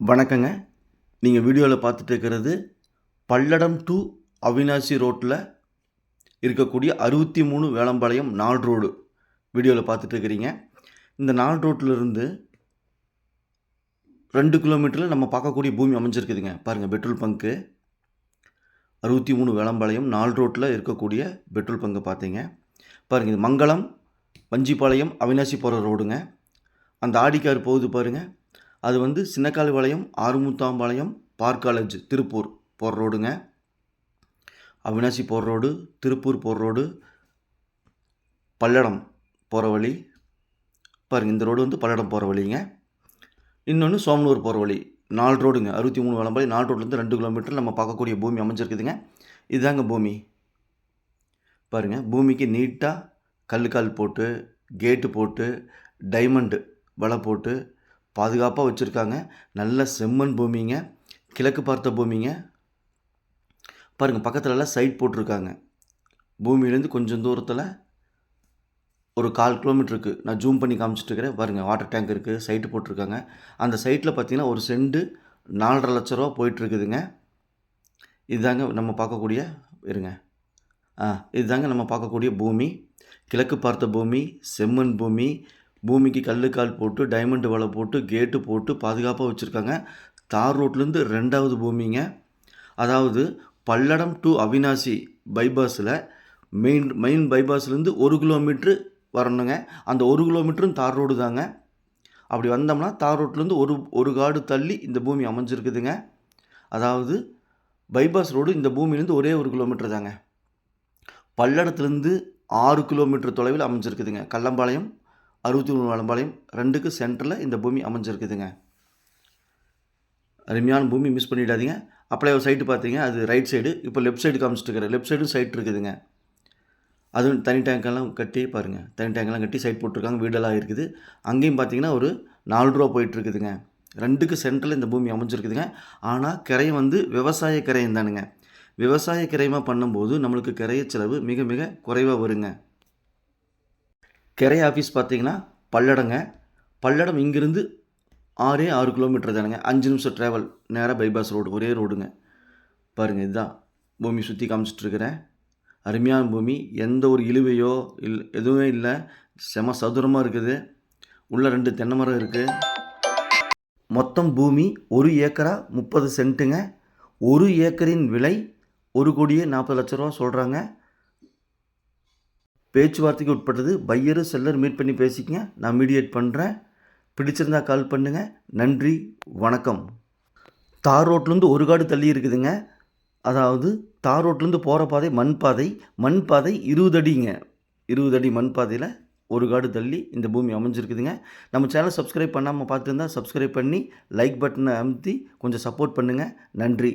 வணக்கங்க. நீங்கள் வீடியோவில் பார்த்துட்டு இருக்கிறது பல்லடம் டு அவினாசி ரோட்டில் இருக்கக்கூடிய அறுபத்தி மூணு வேளம்பாளையம் நாலு ரோடு வீடியோவில் பார்த்துட்டு இருக்கிறீங்க இந்த நால் ரோட்டிலிருந்து ரெண்டு கிலோமீட்டரில் நம்ம பார்க்கக்கூடிய பூமி அமைஞ்சிருக்குதுங்க. பாருங்கள் பெட்ரோல் பங்க்கு. அறுபத்தி மூணு வேளம்பாளையம் நால் ரோட்டில் இருக்கக்கூடிய பெட்ரோல் பங்கு பார்த்தீங்க. பாருங்கள் இது மங்களம் வஞ்சிப்பாளையம் அவினாசி போகிற ரோடுங்க. அந்த ஆடிக்கார் போகுது பாருங்கள் அது வந்து சின்னக்கால்பாளையம் ஆறுமுத்தாம்பாளையம் பார்க் காலேஜ் திருப்பூர் போகிற ரோடுங்க. அவினாசி போகிற ரோடு திருப்பூர் போகிற ரோடு பல்லடம் போகிற வழி. பாருங்கள் இந்த ரோடு வந்து பல்லடம் போகிற வழிங்க. இன்னொன்று சோமனூர் போகிற வழி. நாலு ரோடுங்க. அறுபத்தி மூணு வளம்பாளி நாலு ரோட்லேருந்து ரெண்டு கிலோமீட்டர் நம்ம பார்க்கக்கூடிய பூமி அமைஞ்சிருக்குதுங்க. இதுதாங்க பூமி. பாருங்கள் பூமிக்கு நீட்டாக கல்லுக்கால் போட்டு கேட்டு போட்டு டைமண்டு வலை போட்டு பாதுகாப்பாக வச்சுருக்காங்க. நல்ல செம்மண் பூமிங்க. கிழக்கு பார்த்த பூமிங்க. பாருங்கள் பக்கத்துலலாம் சைட் போட்டிருக்காங்க. பூமியிலேருந்து கொஞ்சம் தூரத்தில் ஒரு கால் கிலோமீட்டருக்கு. நான் ஜூம் பண்ணி காமிச்சிட்ருக்கிறேன் பாருங்கள் வாட்டர் டேங்க் இருக்குது சைட்டு போட்டிருக்காங்க. அந்த சைட்டில் பார்த்தீங்கன்னா ஒரு செண்டு நாலரை லட்ச ரூபா போயிட்டுருக்குதுங்க. இதுதாங்க நம்ம பார்க்கக்கூடிய இருங்க. ஆ இதுதாங்க நம்ம பார்க்கக்கூடிய பூமி. கிழக்கு பார்த்த பூமி செம்மண் பூமி பூமிக்கு கல்லுக்கால் போட்டு டைமண்ட் வலை போட்டு கேட்டு போட்டு பாதுகாப்பாக வச்சுருக்காங்க. தார் ரோட்லேருந்து ரெண்டாவது பூமிங்க. அதாவது பல்லடம் டு அவினாசி பைபாஸில் மெயின் மெயின் பைபாஸ்லேருந்து ஒரு கிலோமீட்ரு வரணுங்க. அந்த ஒரு கிலோமீட்டரும் தார் ரோடு தாங்க. அப்படி வந்தோம்னா தார் ரோட்லேருந்து ஒரு ஒரு காடு தள்ளி இந்த பூமி அமைஞ்சிருக்குதுங்க. அதாவது பைபாஸ் ரோடு இந்த பூமியிலேருந்து ஒரே ஒரு கிலோமீட்டர் தாங்க. பல்லடத்துலேருந்து ஆறு கிலோமீட்டர் தொலைவில் அமைஞ்சிருக்குதுங்க. கல்லம்பாளையம் அறுபத்தி மூணு வளம்பாளையம் ரெண்டுக்கு சென்டரில் இந்த பூமி அமைஞ்சிருக்குதுங்க. அருமையான பூமி மிஸ் பண்ணிடாதீங்க. அப்படியே ஒரு சைட்டு பார்த்தீங்க அது ரைட் சைடு இப்போ லெஃப்ட் சைடு காமிச்சிட்டு இருக்கிற லெஃப்ட் சைடும் சைட் இருக்குதுங்க. அதுவும் தனி டேங்கெல்லாம் கட்டி பாருங்கள் தனி டேங்கெல்லாம் கட்டி சைட் போட்டிருக்காங்க. வீடெல்லாம் இருக்குது. அங்கேயும் பார்த்தீங்கன்னா ஒரு நாலு ரூபா போயிட்டுருக்குதுங்க. ரெண்டுக்கு சென்டரில் இந்த பூமி அமைஞ்சிருக்குதுங்க. ஆனால் கரையும் வந்து விவசாய கரையும் தானுங்க. விவசாய கரையமாக பண்ணும்போது நம்மளுக்கு கிரைய செலவு மிக மிக குறைவாக வருங்க. கிரை ஆஃபீஸ் பார்த்தீங்கன்னா பல்லடங்க. பல்லடம் இங்கேருந்து ஆறே ஆறு கிலோமீட்டர் தானுங்க. அஞ்சு நிமிஷம் ட்ராவல் நேராக பைபாஸ் ரோடு ஒரே ரோடுங்க பாருங்கள் இதுதான். பூமி சுற்றி காமிச்சிட்ருக்கிறேன் அருமையான பூமி. எந்த ஒரு இழுவையோ இல் எதுவுமே இல்லை. செம சதுரமாக இருக்குது. உள்ள ரெண்டு தென்னை மரம் இருக்குது மொத்தம் பூமி ஒரு ஏக்கரா முப்பது சென்ட்டுங்க. ஒரு ஏக்கரின் விலை ஒரு கோடியே நாற்பது லட்ச ரூபா சொல்கிறாங்க பேச்சுவார்த்தைக்கு உட்பட்டது. பையரு செல்லர் மீட் பண்ணி பேசிக்கங்க. நான் மீடியேட் பண்ணுறேன் பிடிச்சிருந்தா கால் பண்ணுங்கள் நன்றி வணக்கம். தார் ரோட்லேருந்து ஒரு காடு தள்ளி இருக்குதுங்க. அதாவது தார் ரோட்லேருந்து போகிற பாதை மண் பாதை. மண் பாதை இருபது அடிங்க. இருபது அடி மண் பாதையில் ஒரு காடு தள்ளி இந்த பூமி அமைஞ்சிருக்குதுங்க. நம்ம சேனல் சப்ஸ்கிரைப் பண்ணாமல் பார்த்துருந்தா சப்ஸ்கிரைப் பண்ணி லைக் பட்டனை அமுத்தி கொஞ்சம் சப்போர்ட் பண்ணுங்கள் நன்றி.